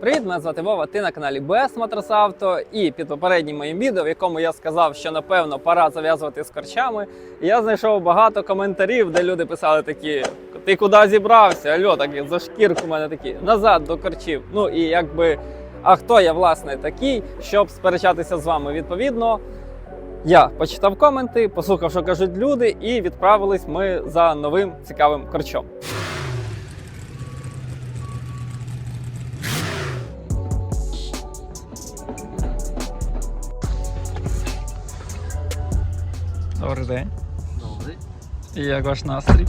Привіт, мене звати Вова. Ти на каналі Motors Auto. І під попереднім моїм відео, в якому я сказав, що напевно пора зав'язувати з корчами. Я знайшов багато коментарів, де люди писали такі: ти куди зібрався? Альо, так за шкірку мене такі назад до корчів. Ну і якби. А хто я власне такий, щоб сперечатися з вами? Відповідно, я почитав коменти, послухав, що кажуть люди, і відправились ми за новим цікавим корчом. Добрий день. Добре. І як ваш настрій?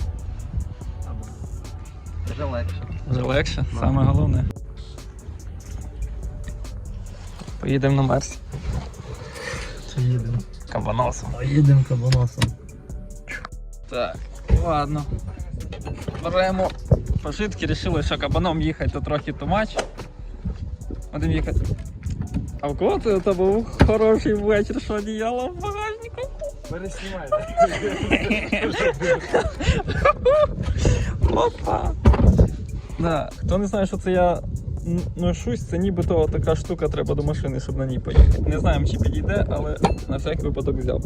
Вже легше. Вже легше, саме головне. Поїдемо на Мерсі. Їдемо. Кабаносом. Їдемо кабаносом. Так, ладно. Беремо пожитки, рішили, що кабаном їхати то трохи тумач. Будемо їхати. А в кого це у тебе був хороший вечір, що одіяло Переснімайте. Опа! Да. Хто не знає, що це я ношусь, це нібито така штука треба до машини, щоб на ній поїхати. Не знаємо, чи підійде, але на всякий випадок взяв.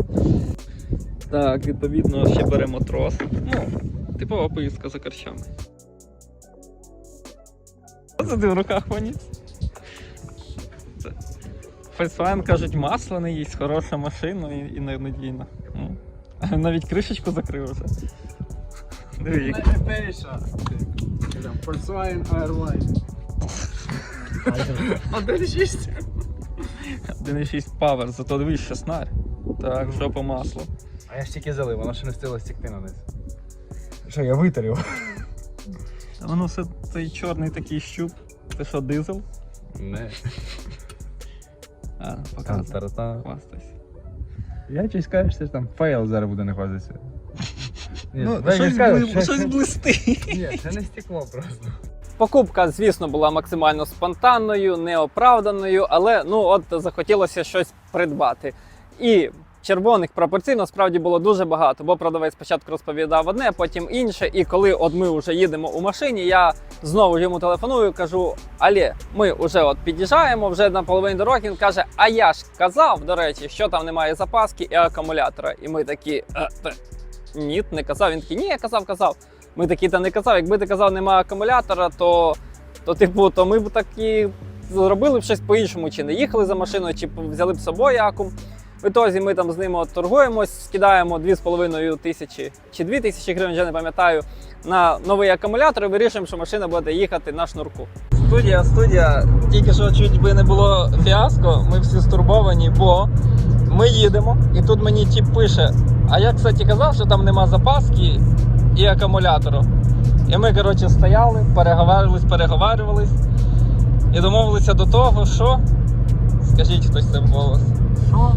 Так, відповідно, ще беремо трос. Ну, типова поїздка за корчами. Це ти в руках поніс? Volkswagen, кажуть, масло не їсть, хороша машина і, і надійна. Ну. Навіть кришечку закрив вже. Диви, як Найпепейша. Volkswagen Airline. 1.6. 1,6 Power, зато дивись, що снарь. Так, що по маслу. А я ж тільки залив, воно ще не встигло стікти на низ. Що, я витарив? Та воно все цей чорний такий щуп. Це що, дизель? Не. А. Та-та-та. Хвастайся. Я щось кажу, що там фейл зараз буде не хвастатися. Ну, щось, бли... щось блистить. Ні, це не стекло просто. Покупка, звісно, була максимально спонтанною, неоправданою, але ну от захотілося щось придбати. І червоних пропорцій насправді було дуже багато, бо продавець спочатку розповідав одне, потім інше. І коли от ми вже їдемо у машині, я знову йому телефоную, кажу: Але ми вже от під'їжджаємо, вже на половині дороги. Він каже: А я ж казав, до речі, що там немає запаски і акумулятора. І ми такі. «Е, Ні, не казав. Він такий, ні, я казав, казав. Ми такі та не казав. Якби ти казав, немає акумулятора, то, то типу, то ми б такі зробили б щось по-іншому, чи не їхали за машиною, чи взяли б з собою акум. В ітозі ми там з ними от торгуємось, скидаємо 2,5 тисячі чи 2 тисячі гривень, вже не пам'ятаю, на новий акумулятор і вирішуємо, що машина буде їхати на шнурку. Студія, студія, тільки що чуть би не було фіаско, ми всі стурбовані, бо ми їдемо, і тут мені тіп пише: а я, кстати, казав, що там нема запаски і акумулятору. І ми, коротше, стояли, переговарювались, переговарювались і домовилися до того, що. Скажіть хтось це голос. що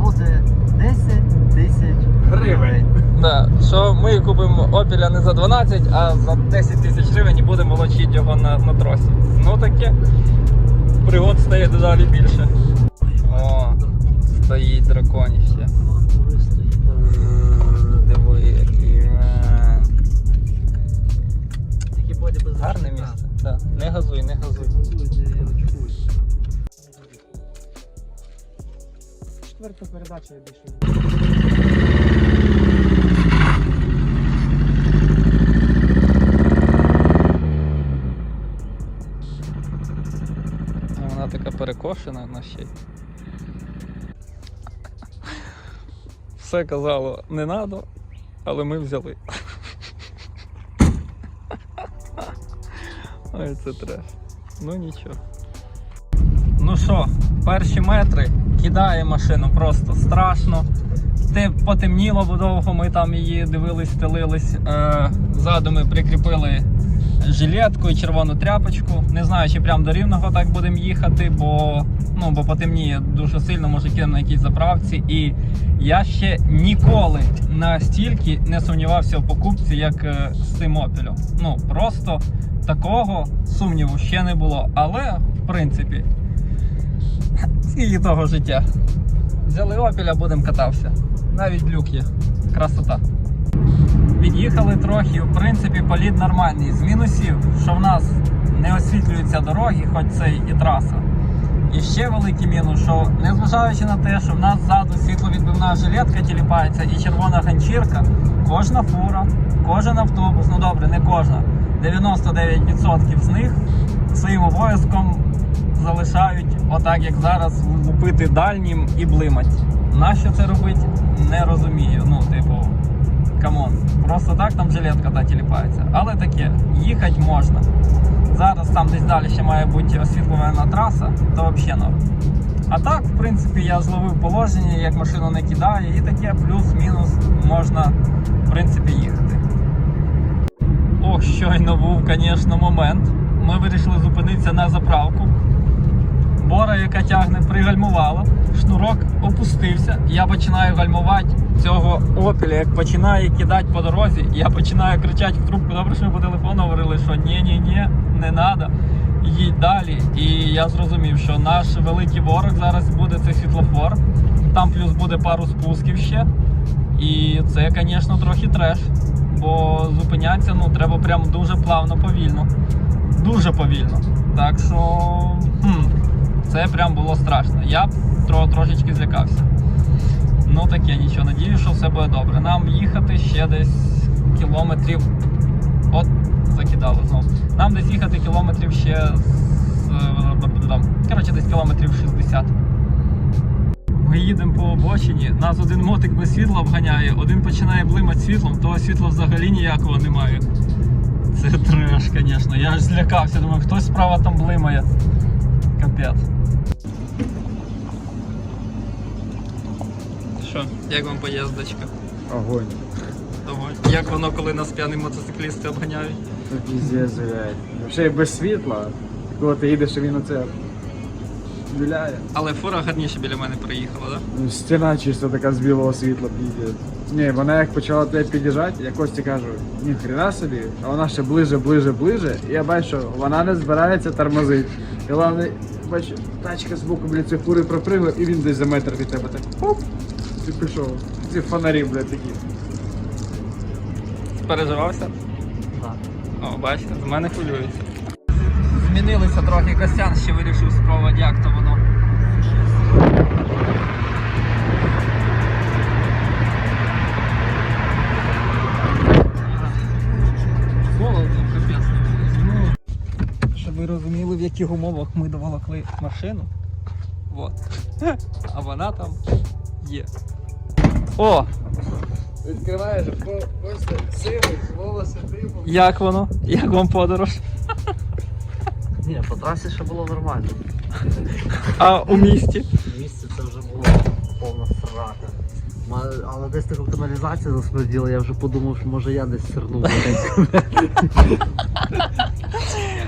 буде 10 тисяч гривень. Да, що ми купимо Opel не за 12, а за 10 тисяч гривень і будемо волочити його на, на тросі. Ну таке. Пригод стає дедалі більше. О, стоїть драконіще. Диви, який. Тільки без Гарне місце. Да. Не газуй, не газуй. Четверта передача я більше. Вона така перекошена на ще. Все казало не надо, але ми взяли. Ой, це треш. Ну нічого. Ну що, перші метри кидає машину просто страшно. Те потемніло, довго ми там її дивились, стелились. Е, ззаду ми прикріпили жилетку і червону тряпочку. Не знаю, чи прямо до рівного так будемо їхати, бо, ну, бо потемніє дуже сильно, може кинемо на якійсь заправці. І я ще ніколи настільки не сумнівався в покупці, як е, з цим опелем. Ну просто такого сумніву ще не було. Але в принципі, скільки того життя. Взяли опеля, будемо катався. Навіть люк є. Красота. Від'їхали трохи, в принципі, політ нормальний. З мінусів, що в нас не освітлюються дороги, хоч це і траса. І ще великий мінус, що незважаючи на те, що в нас ззаду світловідбивна жилетка тіліпається і червона ганчірка, кожна фура, кожен автобус, ну добре, не кожна, 99% з них своїм обов'язком залишають, отак як зараз, лупити дальнім і блимать. Нащо це робить, не розумію. Ну, типу, камон. Просто так там жилетка та тіліпається. Але таке, їхати можна. Зараз там десь далі ще має бути освітлювана траса, то взагалі норм. А так, в принципі, я зловив положення, як машину не кидає, і таке плюс-мінус можна, в принципі, їхати. Ох, щойно був, звісно, момент. Ми вирішили зупинитися на заправку. Бора, яка тягне, пригальмувала, шнурок опустився. Я починаю гальмувати цього опіля, як починає кидати по дорозі. Я починаю кричати в трубку. Добре, що ми по телефону говорили, що ні-ні-ні, не треба. Їдь далі. І я зрозумів, що наш великий ворог зараз буде це світлофор. Там плюс буде пару спусків ще. І це, звісно, трохи треш. Бо зупинятися ну, треба прям дуже плавно, повільно. Дуже повільно. Так що. Хм, це прям було страшно. Я тро, трошечки злякався. Ну таке, нічого, надію, що все буде добре. Нам їхати ще десь кілометрів. От, закидало знову. Нам десь їхати кілометрів ще з. е, Коротше, десь кілометрів 60. Ми їдемо по обочині, нас один мотик без світла обганяє, один починає блимати світлом, того світла взагалі ніякого немає. Це треш, звісно. Я аж злякався, думаю, хтось справа там блимає. Капець. Що, як вам поїздочка? Огонь. Того? Як воно, коли нас п'яні мотоциклісти обганяють? Піздець, блядь. Ще й без світла. Коли ти їдеш, він оце віляє. Але фура гарніше біля мене приїхала, так? Ну, Стіна чисто така з білого світла піздець. Ні, вона як почала туди під'їжджати, я Кості кажу, ні хрена собі, а вона ще ближе, ближе, ближе, і я бачу, що вона не збирається тормозити. І головне, бачу, тачка з боку, блядь, цієї фури пропригла, і він десь за метр від тебе так хоп, і пішов. Ці фонарі, блядь, такі. Переживався? Так. О, бачите, з мене хвилюється. Змінилися трохи Костян, ще вирішив спробувати, як то воно. Ну, щоб ви розуміли, в яких умовах ми доволокли машину. Вот. А вона там є. О! Відкриваєш, ось сивий, волоси типу. Як воно? Як вам подорож? Ні, по трасі ще було нормально. А у місті? Місце це вже було повна срака. Але десь таку каналізацію засмерділа, я вже подумав, що може я десь сирнув.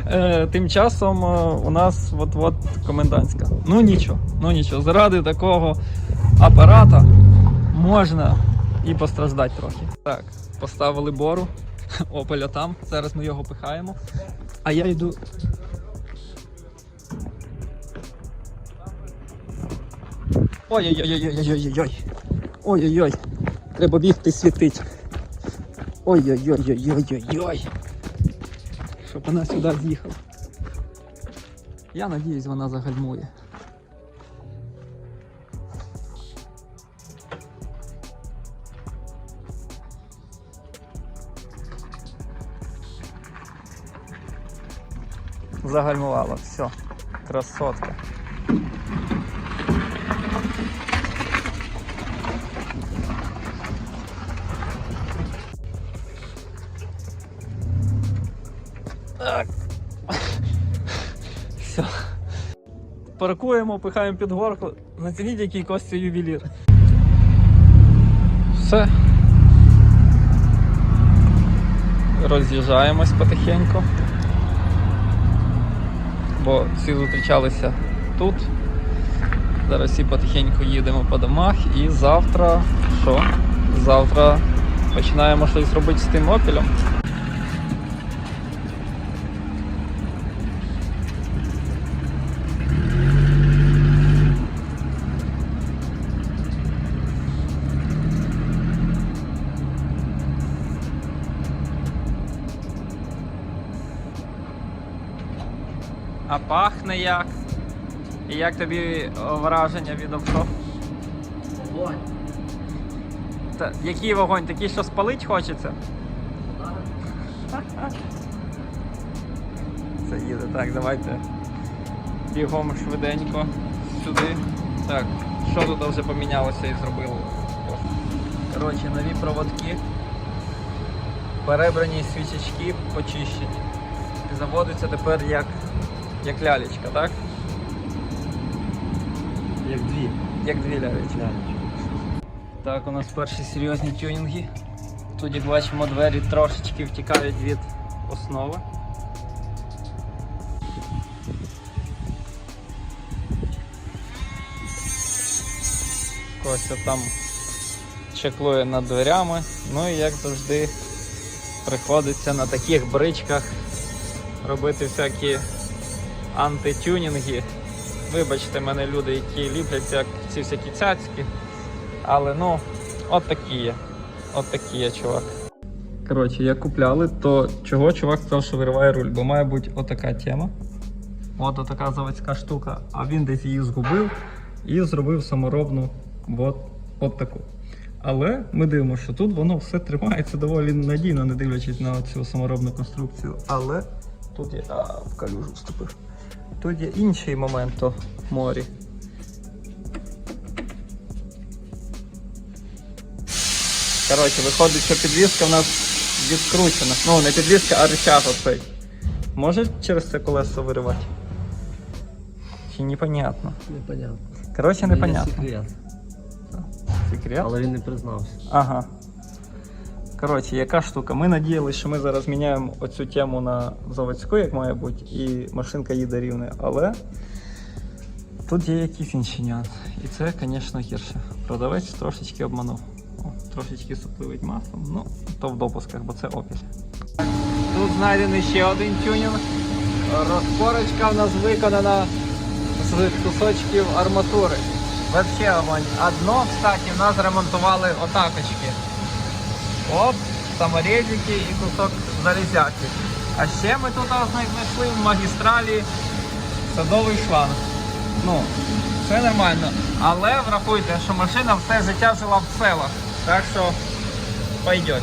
Е, тим часом е, у нас от-от комендантська. Ну нічого, ну нічого. Заради такого апарата можна і постраждати трохи. Так, поставили бору, опеля там. Зараз ми його пихаємо. А я йду. Ой-ой-ой-ой-ой-ой-ой-ой. Ой-ой-ой. Треба бігти світить. Ой-ой-ой-ой-ой-ой-ой. Щоб вона сюди з'їхала. Я надіюсь, вона загальмує. Загальмувала, все. Красотка. Так. Все. Паркуємо, пихаємо під горку. Зацініть, який Костя ювелір. Все. Роз'їжджаємось потихеньку. Бо всі зустрічалися тут. Зараз всі потихеньку їдемо по домах і завтра що? Завтра починаємо щось робити з тим опілем. Пахне як. І як тобі враження від авто? Вогонь. Та, який вогонь? Такий, що спалить хочеться? Це їде. Так, давайте. Бігом швиденько сюди. Так, що тут вже помінялося і зробили? Коротше, нові проводки. Перебрані свічечки почищені. Заводиться тепер як, як лялечка, так? Як дві. Як дві лялечки. Так, у нас перші серйозні тюнінги. Тут, як бачимо, двері трошечки втікають від основи. Кося там чеклує над дверями. Ну і як завжди приходиться на таких бричках робити всякі антитюнінги. Вибачте мене люди, які ліплять ці, всякі цяцьки. Але ну, от такі є. От такі є, чувак. Коротше, як купляли, то чого чувак сказав, що вириває руль, бо має бути отака тема. От отака заводська штука, а він десь її згубив і зробив саморобну от, от таку. Але ми дивимося, що тут воно все тримається доволі надійно, не дивлячись на цю саморобну конструкцію. Але тут є. А, в калюжу вступив. Тут є інший момент в морі. Коротше, виходить, що підвіска в нас відкручена. Ну, не підвіска, а рычаг оцей. Може через це колесо виривати? Чи непонятно? Непонятно. Коротше, непонятно. Секрет. Секрет? Але він не признався. Ага. Коротше, яка штука? Ми надіялися, що ми зараз міняємо оцю тему на заводську, як має бути, і машинка їде рівне, але тут є якісь інші нюанси. І це, звісно, гірше. Продавець трошечки обманув. О, трошечки супливить маслом, ну, то в допусках, бо це опіль. Тут знайдений ще один тюнінг. Розпорочка в нас виконана з кусочків арматури. Вообще огонь. Одно, кстати, в нас ремонтували отакочки. Оп, саморезики і кусок залізяки. А ще ми тут знайшли в магістралі садовий шланг. Ну, все нормально. Але врахуйте, що машина все життя жила в селах. Так що пойдет.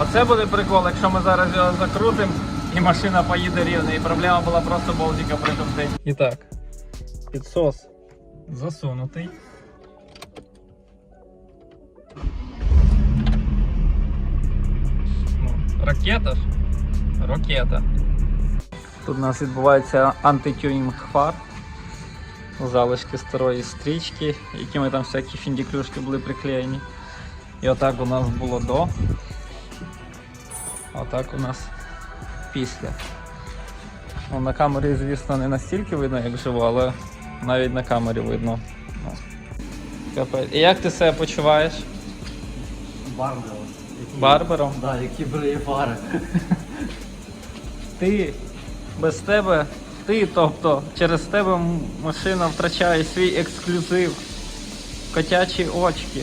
Оце буде прикол, якщо ми зараз його закрутимо і машина поїде рівно. І проблема була просто болтика прикрутити. І так, підсос засунутий. Ракета ж. Ракета. Тут у нас відбувається антитюнінг фар. Залишки старої стрічки, якими там всякі фіндіклюшки були приклеєні. І отак у нас було до. Отак у нас після. Ну, на камері, звісно, не настільки видно, як живо, але навіть на камері видно. Ну, капець. І як ти себе почуваєш? Барбером. Які- Барбером? Да, які бриє фари. Ти без тебе, ти, тобто, через тебе машина втрачає свій ексклюзив. Котячі очки.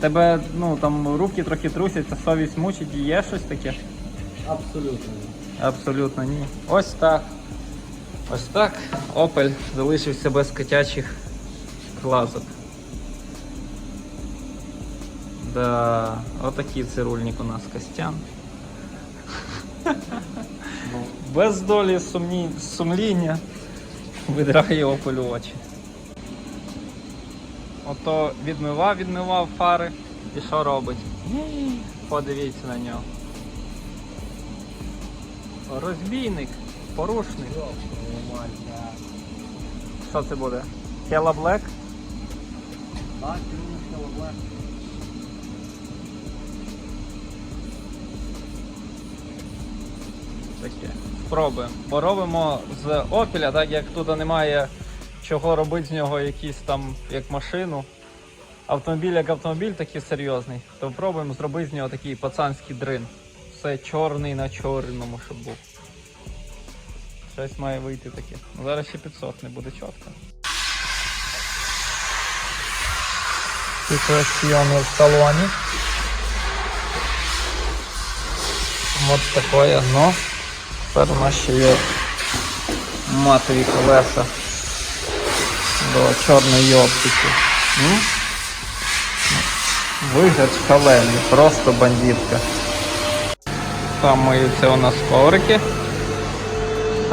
Тебе, ну, там руки трохи трусяться, совість мучить, і є щось таке? Абсолютно. ні. Абсолютно ні. Ось так. Ось так Opel залишився без котячих глазок. Да, отакий цирульник у нас Костян. Без долі сумні... сумління видирає Opel очі. Ото відмивав, відмивав фари і що робить? Подивіться на нього. Розбійник, порушник. Що це буде? Hella Black? Так, кілька лабле. Таке. Спробуємо. Бо робимо з Opel, так як тут немає чого робити з нього якийсь там як машину. Автомобіль як автомобіль такий серйозний, то пробуємо зробити з нього такий пацанський дрин. Все чорний на чорному, щоб був. Щось має вийти таке. Ну, Зараз ще 500 не буде чітко. Ситуаційно в салоні. от такое, но тепер у нас ще є матові колеса до чорної оптики. Ну, Вигляд шалений, просто бандитка. Там миються у нас коврики.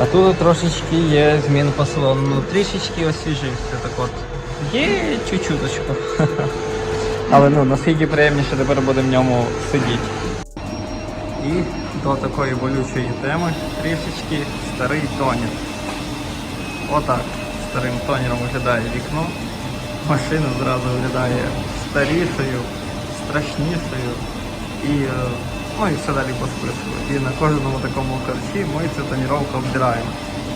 А тут трошечки є змін по салону. Ну, трішечки освіжився так от. Є чуть-чуточку. Але ну, наскільки приємніше тепер буде в ньому сидіти. І до такої болючої теми трішечки старий тонер. Отак старим тонером виглядає вікно. Машина зразу виглядає старішою, страшнішою і, е, ну, і все далі по списку. І на кожному такому корчі ми цю тоніровку обдираємо.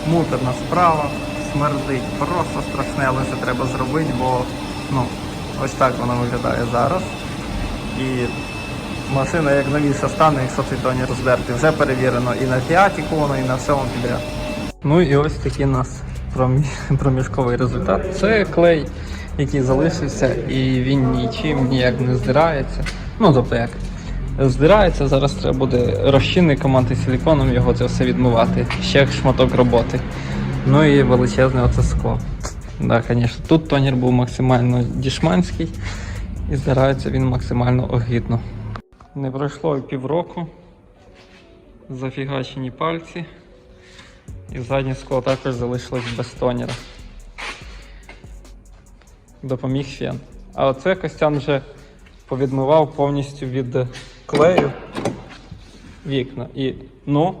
Муторна справа, смердить, просто страшне, але це треба зробити, бо ну, ось так воно виглядає зараз. І машина як новіша стане, якщо цей тонер роздерти. Вже перевірено і на фіаті воно, і на всьому підряд. Ну і ось такий у нас проміжковий результат. Це клей, який залишився, і він нічим ніяк не здирається. Ну тобто як. Здирається, зараз треба буде розчинником антисиліконом його це все відмивати. Ще шматок роботи. Ну і величезне оце скло. Да, звісно, тут тонер був максимально дішманський і здирається він максимально огидно. Не пройшло і півроку. Зафігачені пальці. І заднє скло також залишилось без тонера. Допоміг фен. А оце Костян вже повідмивав повністю від клею вікна. І ну,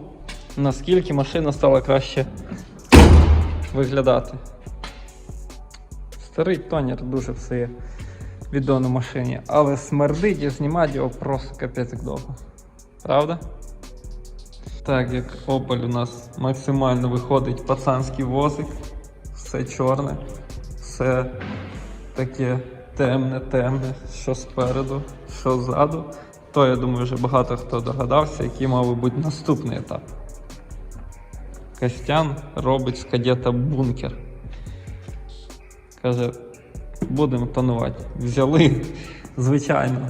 наскільки машина стала краще виглядати. Старий тонер дуже псує відео на машині, але смердить і знімати його просто капець як довго. Правда? Так як Opel у нас максимально виходить пацанський возик, все чорне, все таке темне, темне, що спереду, що ззаду, то я думаю, вже багато хто догадався, який мав бути наступний етап. Костян робить з кадета бункер. Каже, будемо тонувати. Взяли, звичайно,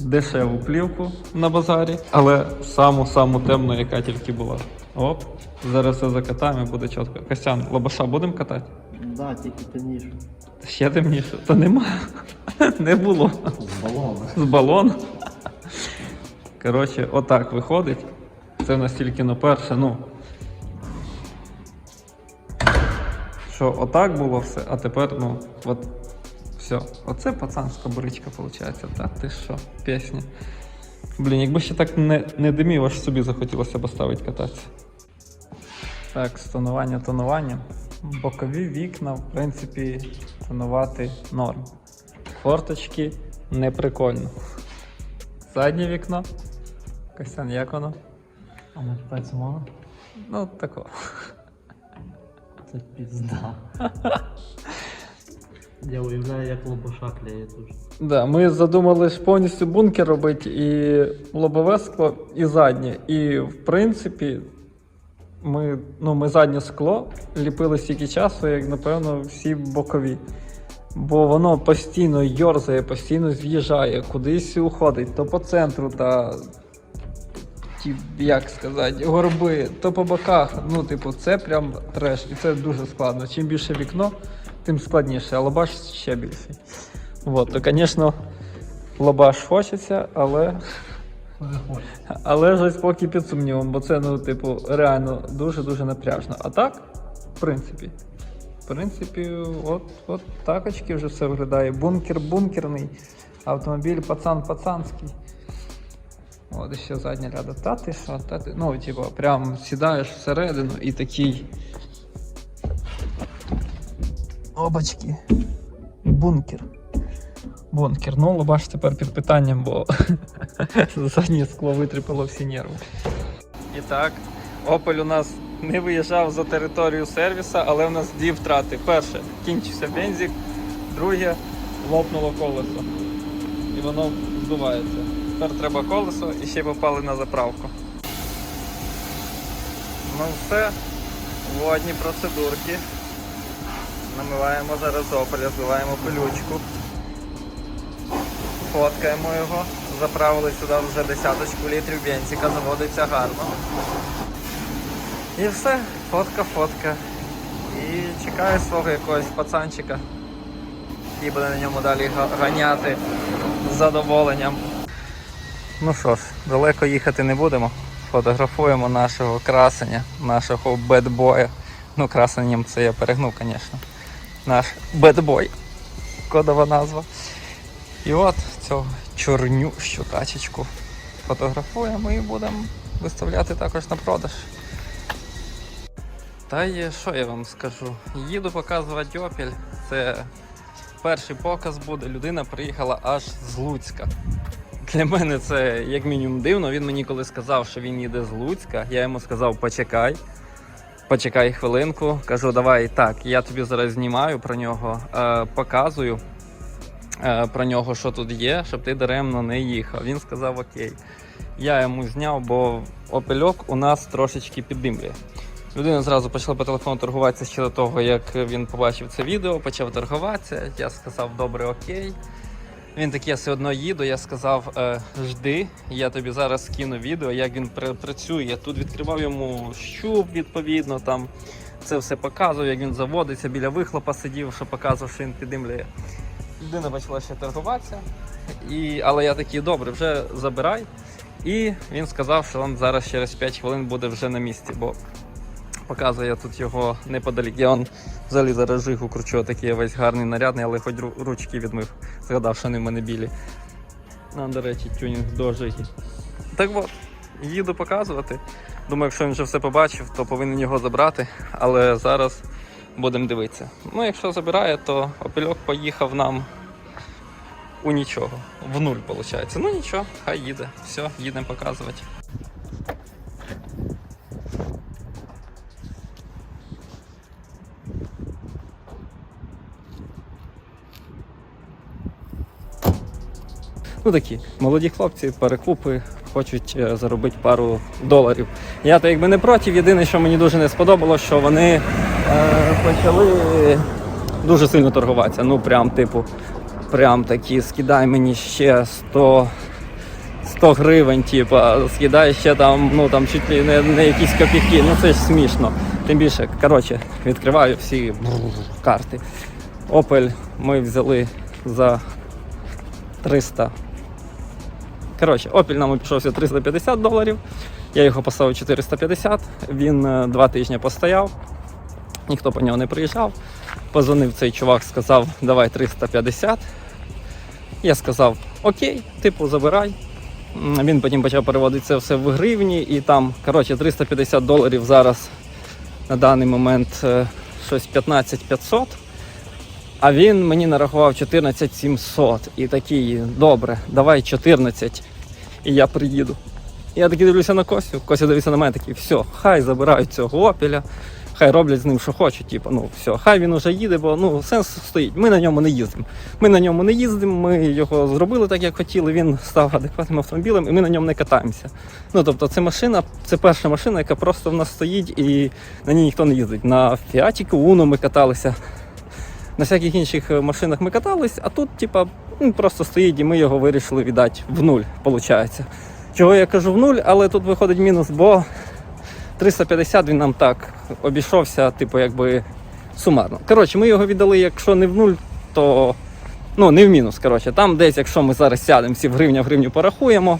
дешеву плівку на базарі, але саму-саму темну, яка тільки була. Оп, зараз все закатаємо і буде чітко. Костян, лобаша будемо катати? Да, тільки темніше. Ще темніше. Та нема. Не було. З балону. З балону. Коротше, отак виходить. Це в нас тільки на перше, ну. Що отак було все, а тепер, ну, от все. Оце пацанська бричка, виходить. Та ти що, пісня. Блін, якби ще так не, не димів, аж собі захотілося б ставити кататися. Так, стонування тонуванням. Бокові вікна, в принципі, тонувати норм. Форточки не прикольно. Заднє вікно. Костян, як воно? А не питається мова? Ну, тако. Це пізда. Я уявляю, як лобоша клеє тут. Да, ми задумали повністю бункер робити і лобове скло, і заднє. І в принципі, ми, ну, ми заднє скло ліпили стільки часу, як напевно всі бокові. Бо воно постійно йорзає, постійно з'їжджає, кудись уходить, то по центру, та ті, як сказати, горби, то по боках. Ну, типу, це прям треш, і це дуже складно. Чим більше вікно, тим складніше, а лобаш ще більший. Вот, то, звісно, лобаш хочеться, але. Але ж поки під сумнівом, бо це, ну, типу, реально дуже-дуже напряжно. А так, в принципі, в принципі, от, от так очки вже все виглядає. Бункер бункерний, автомобіль пацан пацанський. От ще задня ряда. Та ти що, та ти. Ну, типу, прям сідаєш всередину і такий. Обачки. Бункер. Бункер. Ну, лобаш тепер під питанням, бо заднє скло витріпало всі нерви. І так, Opel у нас не виїжджав за територію сервіса, але в нас дві втрати. Перше, кінчився бензик, друге лопнуло колесо. І воно здувається. Тепер треба колесо і ще попали на заправку. Ну все, водні процедурки. Намиваємо зараз опеля, збиваємо пилючку. Фоткаємо його, заправили сюди вже десяточку літрів бензика, заводиться гарно. І все, фотка, фотка. І чекаю свого якогось пацанчика, який буде на ньому далі ганяти з задоволенням. Ну що ж, далеко їхати не будемо. Фотографуємо нашого красення, нашого бедбоя. Ну, красенням це я перегнув, звісно. Наш бедбой. Кодова назва. І от цю чорнющу тачечку фотографуємо і будемо виставляти також на продаж. Та є, що я вам скажу? Їду показувати Opel. Це перший показ буде. Людина приїхала аж з Луцька. Для мене це як мінімум дивно. Він мені коли сказав, що він їде з Луцька, я йому сказав, почекай. Почекай хвилинку. Кажу, давай так, я тобі зараз знімаю про нього, е, показую е, про нього, що тут є, щоб ти даремно не їхав. Він сказав окей. Я йому зняв, бо опельок у нас трошечки піддимлює. Людина зразу почала по телефону торгуватися ще до того, як він побачив це відео, почав торгуватися. Я сказав, добре, окей. Він такий, я все одно їду. Я сказав, е, жди, я тобі зараз скину відео, як він пр- працює. Я тут відкривав йому щуп, відповідно, там це все показував, як він заводиться, біля вихлопа сидів, що показував, що він піддимлює. Людина почала ще торгуватися, і, але я такий, добре, вже забирай. І він сказав, що він зараз через 5 хвилин буде вже на місці, бо показує тут його неподалік. Я он взагалі зараз жигу кручу, такий весь гарний, нарядний, але хоч ручки відмив. Згадав, що вони в мене білі. А, до речі, тюнінг до жиги. Так от, їду показувати. Думаю, якщо він вже все побачив, то повинен його забрати. Але зараз будемо дивитися. Ну, якщо забирає, то опельок поїхав нам у нічого. В нуль, виходить. Ну нічого, хай їде. Все, їдемо показувати. Ну такі молоді хлопці, перекупи, хочуть е, заробити пару доларів. Я то якби не проти. Єдине, що мені дуже не сподобалося, що вони е, почали дуже сильно торгуватися. Ну прям типу, прям такі, скидай мені ще 100, 100 гривень, типа, скидай ще там, ну там чуть не, не якісь копійки. Ну це ж смішно. Тим більше, коротше, відкриваю всі карти. Opel ми взяли за 300 Коротше, Opel нам обійшовся 350 доларів. Я його поставив 450. Він е, два тижні постояв, ніхто по нього не приїжджав. Позвонив цей чувак, сказав, давай 350. Я сказав, окей, типу, забирай. Він потім почав переводити це все в гривні, і там, коротше, 350 доларів зараз на даний момент е, щось 15 500. А він мені нарахував 14 700 і такий, добре, давай 14, і я приїду. Я такий дивлюся на Косю, Кося дивиться на мене такий, все, хай забирають цього опеля, хай роблять з ним, що хочуть. Типу, ну все, хай він уже їде, бо ну сенс стоїть. Ми на ньому не їздимо. Ми на ньому не їздимо, ми його зробили так, як хотіли. Він став адекватним автомобілем, і ми на ньому не катаємося. Ну тобто, це машина, це перша машина, яка просто в нас стоїть, і на ній ніхто не їздить. На Фіатіку Уно ми каталися. На всяких інших е, машинах ми катались, а тут, типа, він просто стоїть і ми його вирішили віддати в нуль, виходить. Чого я кажу в нуль, але тут виходить мінус, бо 350 він нам так обійшовся, типу, якби сумарно. Коротше, ми його віддали, якщо не в нуль, то ну, не в мінус. Коротше, там десь, якщо ми зараз сядемо, всі в гривня в гривню порахуємо,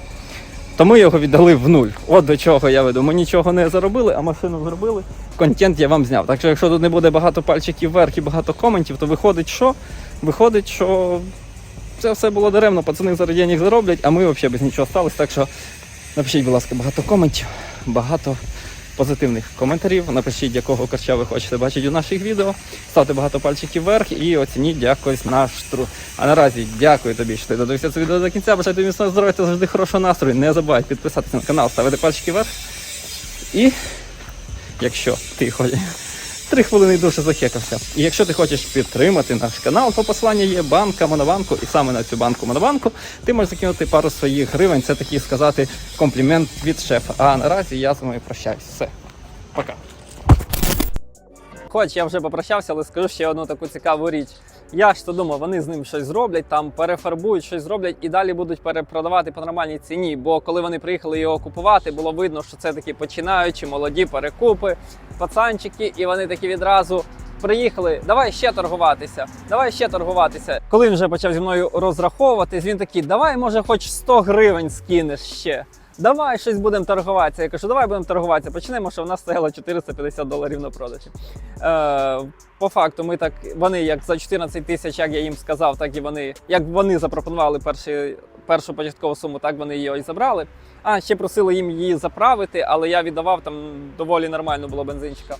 то ми його віддали в нуль. От до чого я веду. Ми нічого не заробили, а машину зробили. Контент я вам зняв. Так що, якщо тут не буде багато пальчиків вверх і багато коментів, то виходить, що? Виходить, що це все було даремно, пацани зараз денег зароблять, а ми взагалі без нічого сталося. Так що напишіть, будь ласка, багато коментів, багато позитивних коментарів. Напишіть, якого корча ви хочете бачити у наших відео. Ставте багато пальчиків вверх і оцініть якось наш тру. А наразі дякую тобі, що ти додивився це відео до кінця. Бажайте міцного здоров'я та завжди хорошого настрою. Не забувай підписатися на канал, ставити пальчики вверх. І якщо ти хочеш. Три хвилини дуже захекався. І якщо ти хочеш підтримати наш канал, то послання є банка Монобанку, і саме на цю банку Монобанку ти можеш закинути пару своїх гривень. Це такий сказати комплімент від шефа. А наразі я з вами прощаюсь. Все, пока. Хоч я вже попрощався, але скажу ще одну таку цікаву річ. Я ж то думав, вони з ним щось зроблять, там перефарбують, щось зроблять і далі будуть перепродавати по нормальній ціні. Бо коли вони приїхали його купувати, було видно, що це такі починаючі, молоді перекупи, пацанчики, і вони такі відразу. Приїхали, давай ще торгуватися, давай ще торгуватися. Коли він вже почав зі мною розраховуватись, він такий, давай, може, хоч 100 гривень скинеш ще. Давай щось будемо торгуватися. Я кажу, давай будемо торгуватися. Почнемо, що в нас стояло 450 доларів на продажі. Е, по факту, ми так, вони як за 14 тисяч, як я їм сказав, так і вони, як вони запропонували перші, першу початкову суму, так вони її і забрали. А ще просили їм її заправити, але я віддавав там доволі нормально було бензинчика.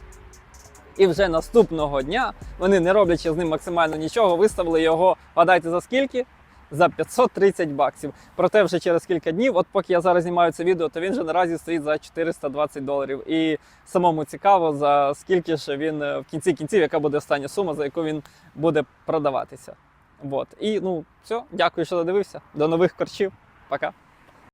І вже наступного дня вони, не роблячи з ним максимально нічого, виставили його, гадайте за скільки? За 530 баксів. Проте вже через кілька днів, от поки я зараз знімаю це відео, то він вже наразі стоїть за 420 доларів. І самому цікаво, за скільки ж він е, в кінці кінців, яка буде остання сума, за яку він буде продаватися. От. І ну все, дякую, що додивився. До нових корчів. Пока.